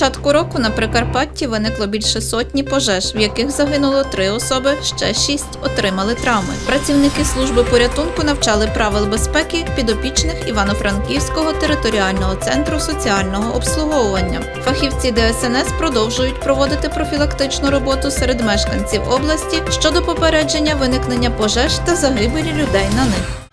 початку року на Прикарпатті виникло більше сотні пожеж, в яких загинуло три особи, ще шість отримали травми. Працівники служби порятунку навчали правил безпеки підопічних Івано-Франківського територіального центру соціального обслуговування. Фахівці ДСНС продовжують проводити профілактичну роботу серед мешканців області щодо попередження виникнення пожеж та загибелі людей на них.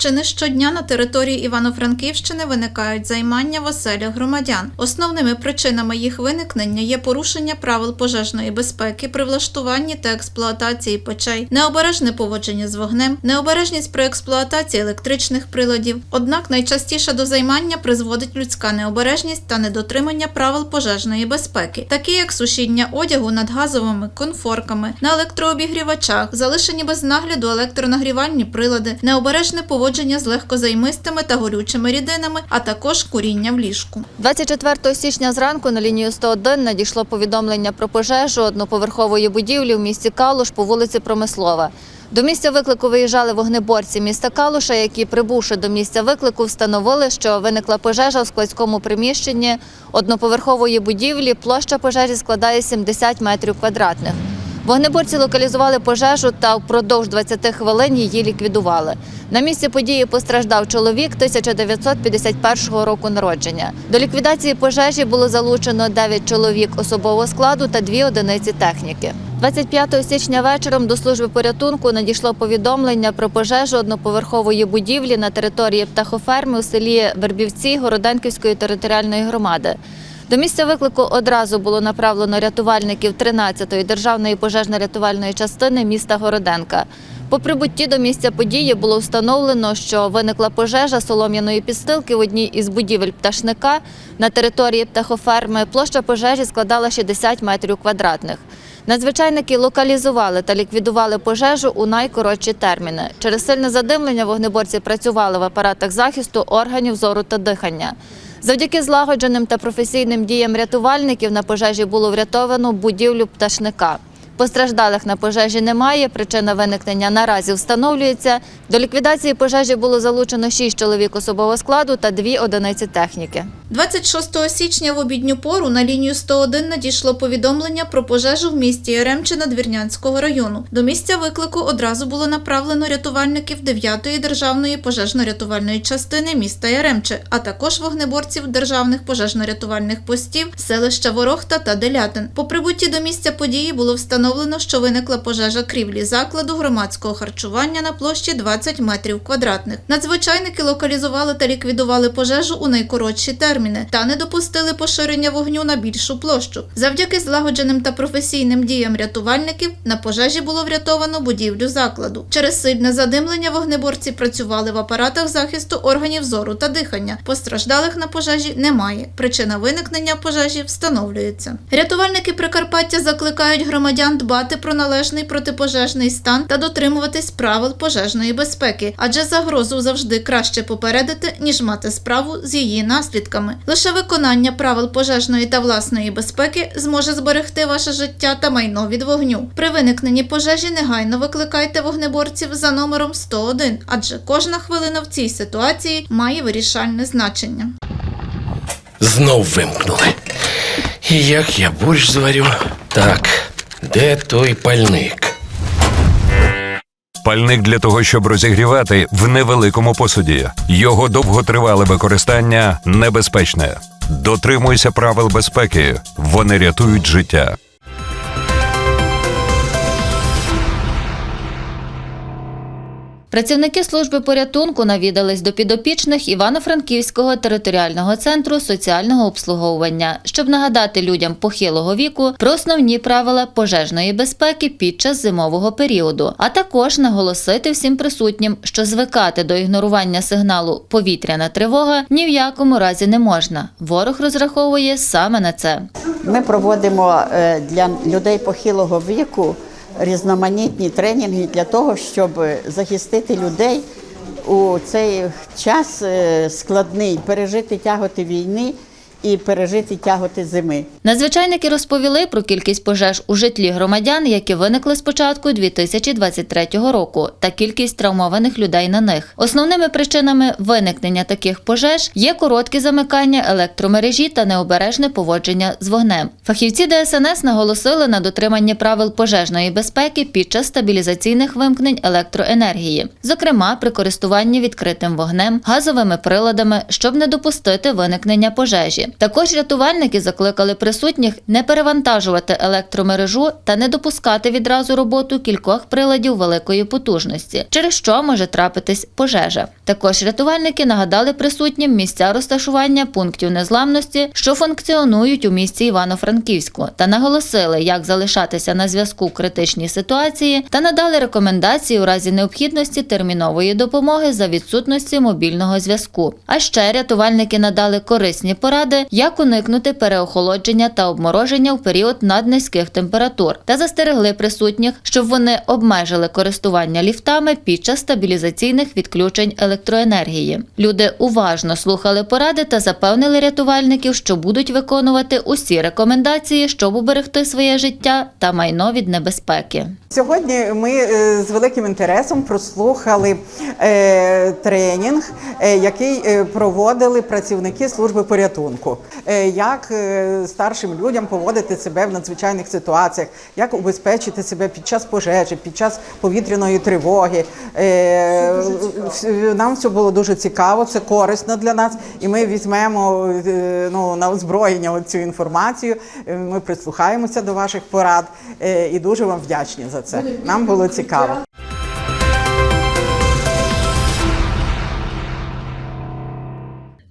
Чи не щодня на території Івано-Франківщини виникають займання в оселях громадян? Основними причинами їх виникнення є порушення правил пожежної безпеки при влаштуванні та експлуатації печей, необережне поводження з вогнем, необережність при експлуатації електричних приладів. Однак найчастіше до займання призводить людська необережність та недотримання правил пожежної безпеки, такі як сушіння одягу над газовими конфорками, на електрообігрівачах, залишені без нагляду електронагрівальні прилади, необережне поводження з легкозаймистими та горючими рідинами, а також куріння в ліжку. 24 січня зранку на лінію 101 надійшло повідомлення про пожежу одноповерхової будівлі в місті Калуш по вулиці Промислова. До місця виклику виїжджали вогнеборці міста Калуша, які, прибувши до місця виклику, встановили, що виникла пожежа в складському приміщенні одноповерхової будівлі. Площа пожежі складає 70 метрів квадратних. Вогнеборці локалізували пожежу та впродовж 20 хвилин її ліквідували. На місці події постраждав чоловік 1951 року народження. До ліквідації пожежі було залучено 9 чоловік особового складу та 2 одиниці техніки. 25 січня вечором до служби порятунку надійшло повідомлення про пожежу одноповерхової будівлі на території птахоферми у селі Вербівці Городенківської територіальної громади. До місця виклику одразу було направлено рятувальників 13-ї державної пожежно-рятувальної частини міста Городенка. По прибутті до місця події було встановлено, що виникла пожежа солом'яної підстилки в одній із будівель пташника на території птахоферми. Площа пожежі складала 60 метрів квадратних. Надзвичайники локалізували та ліквідували пожежу у найкоротші терміни. Через сильне задимлення вогнеборці працювали в апаратах захисту органів зору та дихання. Завдяки злагодженим та професійним діям рятувальників на пожежі було врятовано будівлю пташника. Постраждалих на пожежі немає. Причина виникнення наразі встановлюється. До ліквідації пожежі було залучено 6 чоловік особового складу та 2 одиниці техніки. 26 січня в обідню пору на лінію 101 надійшло повідомлення про пожежу в місті Яремчина Двірнянського району. До місця виклику одразу було направлено рятувальників 9-ї державної пожежно-рятувальної частини міста Яремче, а також вогнеборців державних пожежно-рятувальних постів селища Ворохта та Делятин. По прибутті до місця події було встановлено, що виникла пожежа крівлі закладу громадського харчування на площі 20 метрів квадратних. Надзвичайники локалізували та ліквідували пожежу у найкоротші терміни та не допустили поширення вогню на більшу площу. Завдяки злагодженим та професійним діям рятувальників на пожежі було врятовано будівлю закладу. Через сильне задимлення вогнеборці працювали в апаратах захисту органів зору та дихання. Постраждалих на пожежі немає. Причина виникнення пожежі встановлюється. Рятувальники Прикарпаття закликають громадян дбати про належний протипожежний стан та дотримуватись правил пожежної безпеки, адже загрозу завжди краще попередити, ніж мати справу з її наслідками. Лише виконання правил пожежної та власної безпеки зможе зберегти ваше життя та майно від вогню. При виникненні пожежі негайно викликайте вогнеборців за номером 101, адже кожна хвилина в цій ситуації має вирішальне значення. Знов вимкнули. І як я борщ зварю? Так, де той пальник? Пальник для того, щоб розігрівати в невеликому посуді. Його довготривале використання небезпечне. Дотримуйся правил безпеки. Вони рятують життя. Працівники служби порятунку навідались до підопічних Івано-Франківського територіального центру соціального обслуговування, щоб нагадати людям похилого віку про основні правила пожежної безпеки під час зимового періоду, а також наголосити всім присутнім, що звикати до ігнорування сигналу повітряна тривога ні в якому разі не можна. Ворог розраховує саме на це. Ми проводимо е, для людей похилого віку різноманітні тренінги для того, щоб захистити людей у цей час е, складний, пережити тяготи війни і пережити тяготи зими. Надзвичайники розповіли про кількість пожеж у житлі громадян, які виникли з початку 2023 року, та кількість травмованих людей на них. Основними причинами виникнення таких пожеж є короткі замикання електромережі та необережне поводження з вогнем. Фахівці ДСНС наголосили на дотриманні правил пожежної безпеки під час стабілізаційних вимкнень електроенергії, зокрема при користуванні відкритим вогнем, газовими приладами, щоб не допустити виникнення пожежі. Також рятувальники закликали присутніх не перевантажувати електромережу та не допускати відразу роботу кількох приладів великої потужності, через що може трапитись пожежа. Також рятувальники нагадали присутнім місця розташування пунктів незламності, що функціонують у місті Івано-Франківську, та наголосили, як залишатися на зв'язку в критичній ситуації, та надали рекомендації у разі необхідності термінової допомоги за відсутності мобільного зв'язку. А ще рятувальники надали корисні поради, як уникнути переохолодження та обмороження в період наднизьких температур, та застерегли присутніх, щоб вони обмежили користування ліфтами під час стабілізаційних відключень електроенергії. Люди уважно слухали поради та запевнили рятувальників, що будуть виконувати усі рекомендації, щоб уберегти своє життя та майно від небезпеки. Сьогодні ми е, з великим інтересом прослухали е, тренінг, е, який проводили працівники служби порятунку. Е, Як е, старшим людям поводити себе в надзвичайних ситуаціях, як убезпечити себе під час пожежі, під час повітряної тривоги. Е, Нам все було дуже цікаво, це корисно для нас, і ми візьмемо ну, на озброєння цю інформацію. Ми прислухаємося до ваших порад і дуже вам вдячні за це. Нам було цікаво.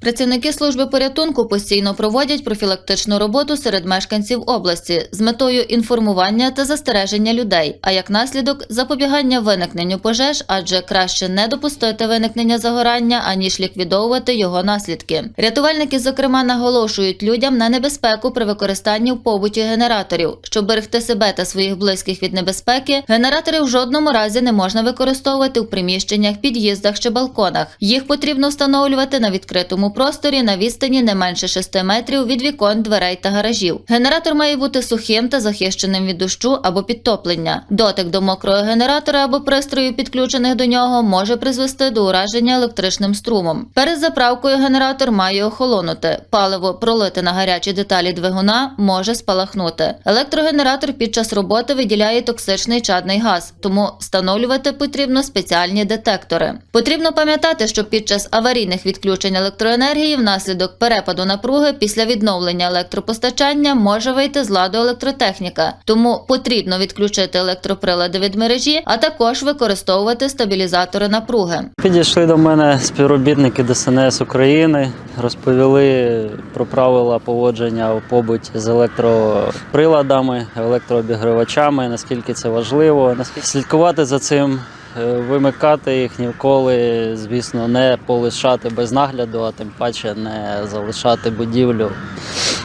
Працівники служби порятунку постійно проводять профілактичну роботу серед мешканців області з метою інформування та застереження людей, а як наслідок запобігання виникненню пожеж, адже краще не допустити виникнення загорання, аніж ліквідовувати його наслідки. Рятувальники, зокрема, наголошують людям на небезпеку при використанні в побуті генераторів. Щоб берегти себе та своїх близьких від небезпеки, генератори в жодному разі не можна використовувати в приміщеннях, під'їздах чи балконах. Їх потрібно встановлювати на відкритому просторі на відстані не менше 6 метрів від вікон, дверей та гаражів. Генератор має бути сухим та захищеним від дощу або підтоплення. Дотик до мокрого генератора або пристрою, підключених до нього, може призвести до ураження електричним струмом. Перед заправкою генератор має охолонути. Паливо, пролите на гарячі деталі двигуна, може спалахнути. Електрогенератор під час роботи виділяє токсичний чадний газ, тому встановлювати потрібно спеціальні детектори. Потрібно пам'ятати, що під час аварійних відключень електроенергії внаслідок перепаду напруги після відновлення електропостачання може вийти з ладу електротехніка, тому потрібно відключити електроприлади від мережі, а також використовувати стабілізатори напруги. Підійшли до мене співробітники ДСНС України, розповіли про правила поводження у побуті з електроприладами, електрообігрівачами, наскільки це важливо, наскільки слідкувати за цим, вимикати їх ніколи, звісно, не полишати без нагляду, а тим паче не залишати будівлю,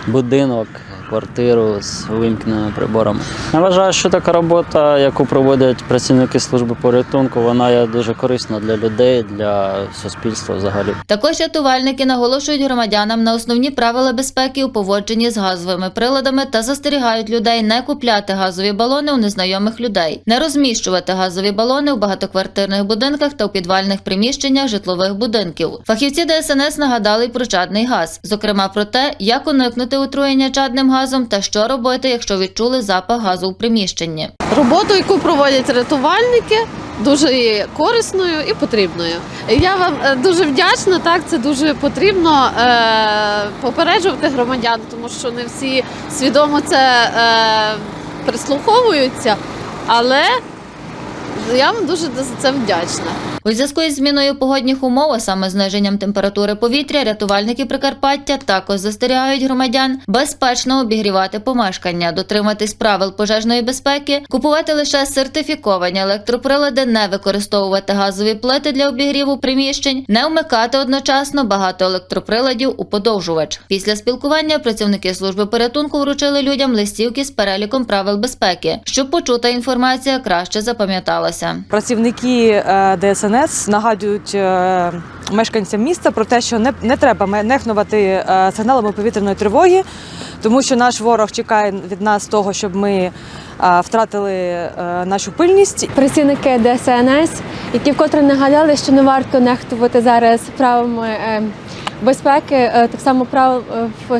будинок. Квартиру з вимкненими приборами. Я вважаю, що така робота, яку проводять працівники служби порятунку, вона є дуже корисна для людей, для суспільства взагалі. Також рятувальники наголошують громадянам на основні правила безпеки у поводженні з газовими приладами та застерігають людей не купляти газові балони у незнайомих людей, не розміщувати газові балони у багатоквартирних будинках та у підвальних приміщеннях житлових будинків. Фахівці ДСНС нагадали про чадний газ, зокрема про те, як уникнути отруєння чадним газом та що робити, якщо відчули запах газу у приміщенні. Роботу, яку проводять рятувальники, дуже є корисною і потрібною. Я вам е, дуже вдячна. Так, це дуже потрібно е, попереджувати громадян, тому що не всі свідомо це е, прислуховуються. Але я вам дуже за це вдячна. У зв'язку із зміною погодних умов, а саме зниженням температури повітря, рятувальники Прикарпаття також застерігають громадян безпечно обігрівати помешкання, дотриматись правил пожежної безпеки, купувати лише сертифіковані електроприлади, не використовувати газові плити для обігріву приміщень, не вмикати одночасно багато електроприладів у подовжувач. Після спілкування працівники служби порятунку вручили людям листівки з переліком правил безпеки, щоб почута інформація краще запам'яталася. Працівники е, ДСНС ДСНС нагадують е, мешканцям міста про те, що не, не треба нехнувати е, сигналами повітряної тривоги, тому що наш ворог чекає від нас того, щоб ми е, втратили нашу пильність працівники ДСНС, які вкотре нагадали, що не варто нехтувати зараз правилами е, безпеки, так само прав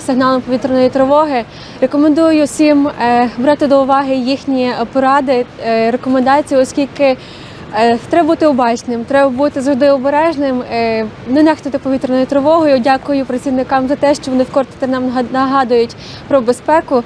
сигналом повітряної тривоги. Рекомендую всім брати до уваги їхні поради, рекомендації, оскільки. Е, Треба бути обачним, треба бути завжди обережним, е, не нехтувати повітряною тривогою. Дякую працівникам за те, що вони вкотре нам нагадують про безпеку.